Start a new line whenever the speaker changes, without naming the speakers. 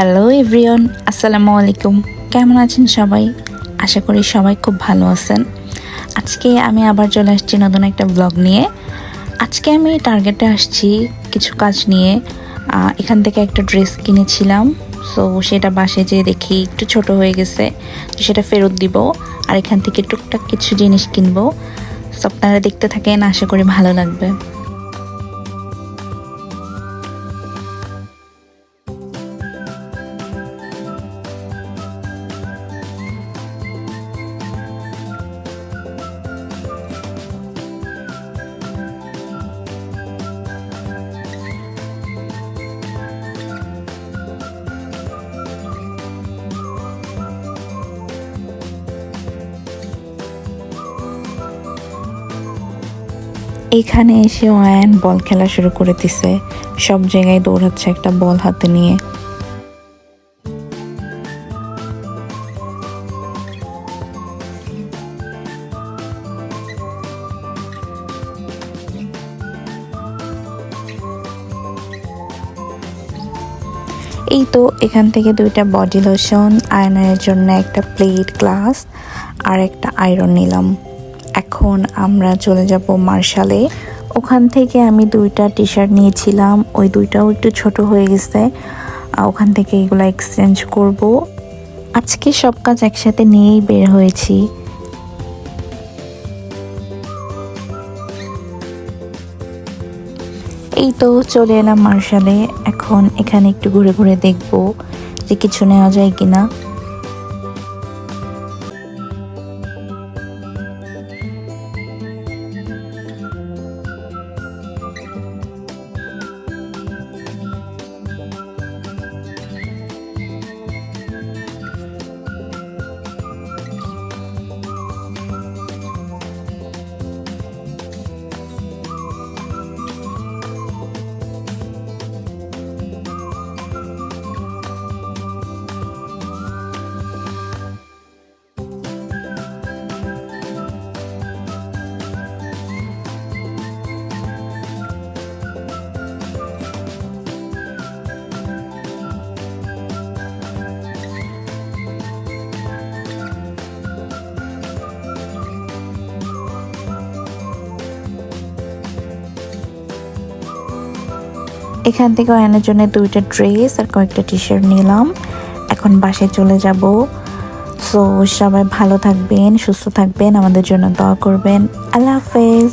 Hello everyone আসসালামু আলাইকুম কেমন আছেন সবাই? আশা করি সবাই খুব ভালো আছেন। আজকে আমি আবার চলে আসছি নতুন একটা ব্লগ নিয়ে। আজকে আমি টার্গেটে আসছি কিছু কাজ নিয়ে। এখান থেকে একটা ড্রেস কিনেছিলাম। সো সেটা বাসে যেয়ে দেখি, একটু ছোট হয়ে গেছে। তো সেটা ফেরত দিব। আর এখান থেকে টুকটাক কিছু জিনিস কিনবো। সো আপনারা দেখতে থাকেন, আশা করি ভালো লাগবে। এখানে এসে ওয়ান বল খেলা শুরু করে দিছে। সব জায়গায় দৌড়াচ্ছে একটা বল হাতে নিয়ে। এই তো এখান থেকে দুইটা বডি লোশন আয়রনের জন্য একটা প্লেট গ্লাস আর একটা আয়রন নিলাম। এখন আমরা চলে যাব মার্শালে। ওখান থেকে আমি দুইটা টি শার্ট নিয়েছিলাম, ওই দুইটাও একটু ছোট হয়ে গেছে। ওখান থেকে এগুলো এক্সচেঞ্জ করব। আজকে সব কাজ একসাথে নিয়েই বের হয়েছি। এই তো চলে এলাম মার্শালে, এখন এখানে একটু ঘুরে ঘুরে দেখব যে কিছু নেওয়া যায় কিনা। এখান থেকে আয়নার জন্য দুইটা ড্রেস আর কয়েকটা টি শার্ট নিলাম। এখন বাসায় চলে যাব। সো সবাই ভালো থাকবেন, সুস্থ থাকবেন, আমাদের জন্য দোয়া করবেন। আল্লাহ হাফেজ।